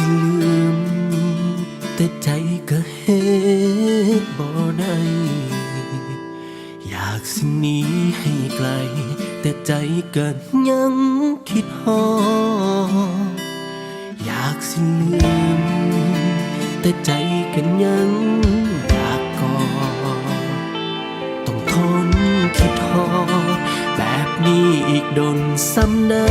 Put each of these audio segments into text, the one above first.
สิลืม แต่ใจก็เฮ็ดบ่ได้อยากสิหนีให้ไกล แต่ใจก็ยังคิดฮออยากสิลืม แต่ใจก็ยังอยากกอต้องทนคิดฮอแบบนี้อีกโดนซ้ำได้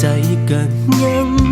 ใจกันยัง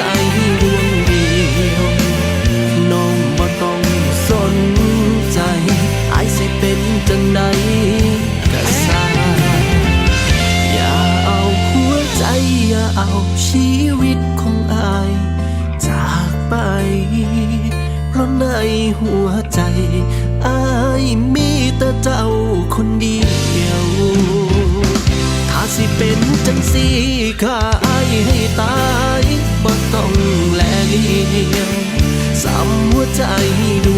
ใจดวงเดียวน้องบ่ต้องสนใจอายสิเป็นจังไดกะสาอย่าเอาหัวใจ อย่าเอาชีวิตของอาย จากไป เพราะในหัวใจอายมีแต่เจ้าคนเดียว ถ้าสิเป็นจังสีกา หัวใจดว